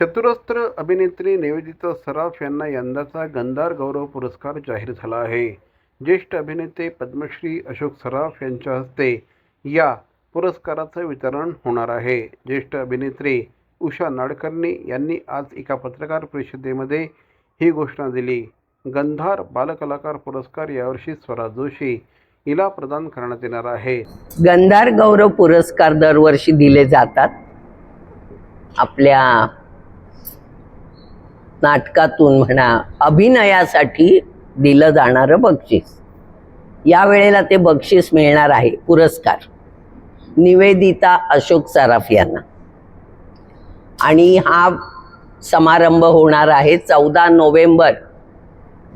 चतुरस्त्र अभिनेत्री निवेदिता सराफ यांना यंदाचा गंधार गौरव पुरस्कार जाहीर झाला आहे. ज्येष्ठ अभिनेते पद्मश्री अशोक सराफ यांच्या हस्ते या पुरस्काराचं वितरण होणार आहे. ज्येष्ठ अभिनेत्री उषा नाडकर्णी यांनी आज एका पत्रकार परिषदेमध्ये ही घोषणा दिली. गंधार बालकलाकार पुरस्कार यावर्षी स्वरा जोशी हिला प्रदान करण्यात येणार आहे. गंधार गौरव पुरस्कार दरवर्षी दिले जातात. आपल्या नाटकातून म्हणा अभिनयासाठी दिलं जाणारं बक्षीस. यावेळेला ते बक्षीस मिळणार आहे पुरस्कार. निवेदिता अशोक सराफ यांना. आणि हा समारंभ होणार आहे चौदा नोव्हेंबर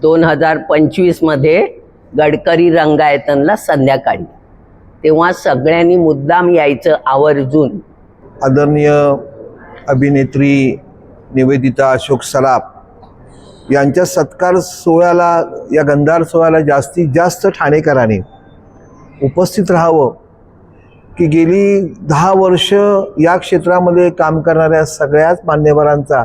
दोन हजार पंचवीसमध्ये गडकरी रंगायतनला संध्याकाळी. तेव्हा सगळ्यांनी मुद्दाम यायचं आवर्जून. आदरणीय अभिनेत्री निवेदिता अशोक सराफ यांच्या सत्कार सोहळ्याला या गंधार सोहळ्याला जास्तीत जास्त ठाणेकरांनी उपस्थित राहावं की गेली दहा वर्ष या क्षेत्रामध्ये काम करणाऱ्या सगळ्याच मान्यवरांचा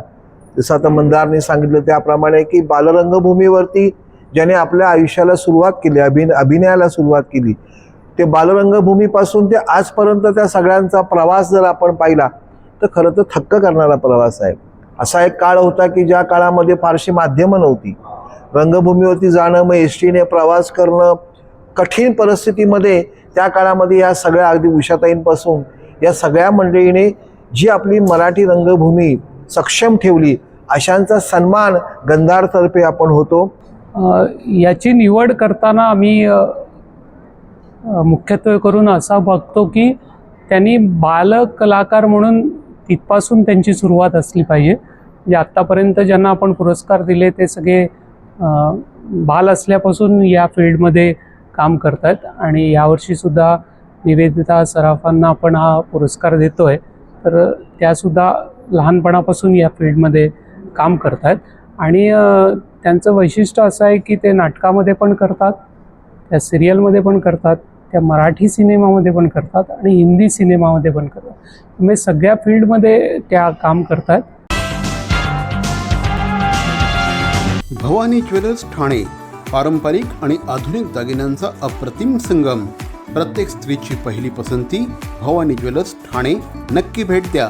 जसं आता मंदारने सांगितलं त्याप्रमाणे की बालरंगभूमीवरती ज्याने आपल्या आयुष्याला सुरुवात केली अभिन अभिनयाला सुरुवात केली ते बालरंगभूमीपासून ते आजपर्यंत त्या सगळ्यांचा प्रवास जर आपण पाहिला तर खरं तर थक्क करणारा प्रवास आहे. असा एक काळ होता की ज्या काळामध्ये फारशी माध्यमं नव्हती. रंगभूमीवरती जाणं मग एस टीने प्रवास करणं कठीण परिस्थितीमध्ये त्या काळामध्ये या सगळ्या अगदी उषाताईंपासून या सगळ्या मंडळीने जी आपली मराठी रंगभूमी सक्षम ठेवली अशांचा सन्मान गंधारतर्फे आपण होतो. याची निवड करताना आम्ही मुख्यत्वे करून असा बघतो की त्यांनी बालकलाकार म्हणून तिथपासून त्यांची सुरुवात असली पाहिजे. म्हणजे आत्तापर्यंत ज्यांना आपण पुरस्कार दिले ते सगळे बाल असल्यापासून या फील्डमध्ये काम करत आहेत आणि यावर्षीसुद्धा निवेदिता सराफांना आपण हा पुरस्कार देतो आहे तर त्यासुद्धा लहानपणापासून या फील्डमध्ये काम करत आहेत आणि त्यांचं वैशिष्ट्य असं आहे की ते नाटकामध्ये पण करतात त्या सिरियलमध्ये पण करतात. त्या मराठी सिनेमामध्ये पण करतात आणि हिंदी सिनेमामध्ये पण करतात. म्हणजे सगळ्या फील्डमध्ये त्या काम करतात. भवानी ज्वेलर्स ठाणे पारंपरिक आणि आधुनिक दागिन्यांचा अप्रतिम संगम. प्रत्येक स्त्रीची पहिली पसंती भवानी ज्वेलर्स ठाणे. नक्की भेट द्या.